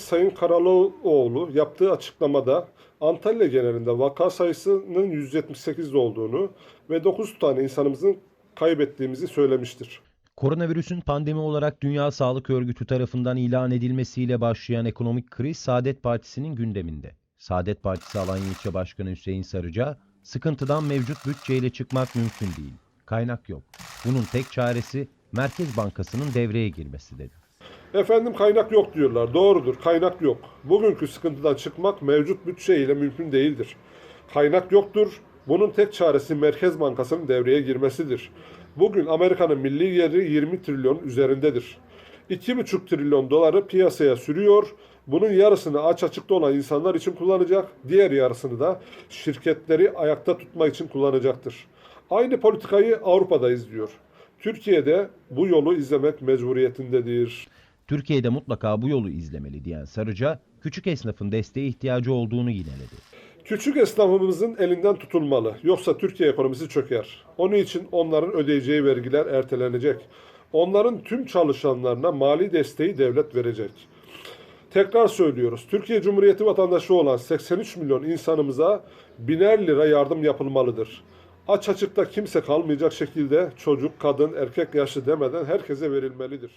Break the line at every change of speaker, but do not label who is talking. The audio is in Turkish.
Sayın Karaloğlu yaptığı açıklamada Antalya genelinde vaka sayısının 178 olduğunu ve 9 tane insanımızın kaybettiğimizi söylemiştir.
Koronavirüsün pandemi olarak Dünya Sağlık Örgütü tarafından ilan edilmesiyle başlayan ekonomik kriz Saadet Partisi'nin gündeminde. Saadet Partisi Alanya İlçe Başkanı Hüseyin Sarıca, sıkıntıdan mevcut bütçeyle çıkmak mümkün değil. Kaynak yok. Bunun tek çaresi Merkez Bankası'nın devreye girmesi dedi.
Efendim kaynak yok diyorlar. Doğrudur kaynak yok. Bugünkü sıkıntıdan çıkmak mevcut bütçe ile mümkün değildir. Kaynak yoktur. Bunun tek çaresi Merkez Bankası'nın devreye girmesidir. Bugün Amerika'nın milli geliri 20 trilyon üzerindedir. 2,5 trilyon doları piyasaya sürüyor. Bunun yarısını aç açıkta olan insanlar için kullanacak, diğer yarısını da şirketleri ayakta tutmak için kullanacaktır. Aynı politikayı Avrupa'da izliyor. Türkiye'de bu yolu izlemek mecburiyetindedir.
Türkiye'de mutlaka bu yolu izlemeli diyen Sarıca, küçük esnafın desteğe ihtiyacı olduğunu yineledi.
Küçük esnafımızın elinden tutulmalı. Yoksa Türkiye ekonomisi çöker. Onun için onların ödeyeceği vergiler ertelenecek. Onların tüm çalışanlarına mali desteği devlet verecek. Tekrar söylüyoruz. Türkiye Cumhuriyeti vatandaşı olan 83 milyon insanımıza biner lira yardım yapılmalıdır. Aç açıkta kimse kalmayacak şekilde çocuk, kadın, erkek, yaşlı demeden herkese verilmelidir.